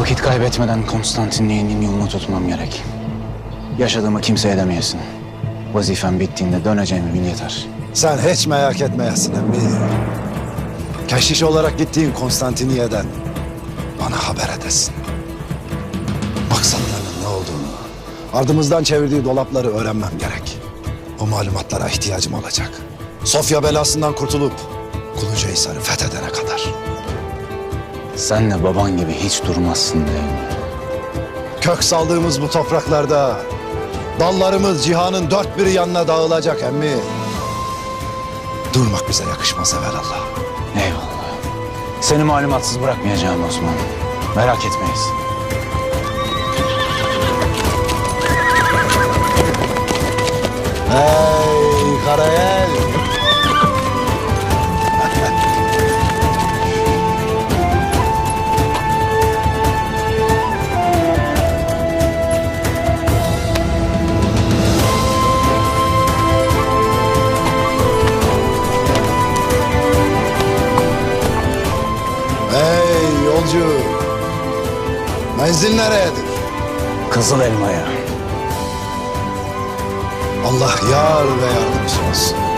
Vakit kaybetmeden Konstantinliğin yolunu tutmam gerek. Yaşadığımı kimse edemeyesin. Vazifem bittiğinde döneceğimi bil yeter. Sen hiç merak etmeyesin emmi. Keşiş olarak gittiğin Konstantiniye'den bana haber edesin. Maksatlarının ne olduğunu, ardımızdan çevirdiği dolapları öğrenmem gerek. O malumatlara ihtiyacım olacak. Sofya belasından kurtulup Kulucahisar'ı fethedene kadar. Sen de baban gibi hiç durmazsın değil mi? Kök saldığımız bu topraklarda dallarımız cihanın dört bir yanına dağılacak emmi. Durmak bize yakışmaz evelallah. Eyvallah. Seni malumatsız bırakmayacağım Osman. Merak etmeyiz. Menzil nereyedir? Kızıl elmaya. Allah yar ve yardımcı olsun.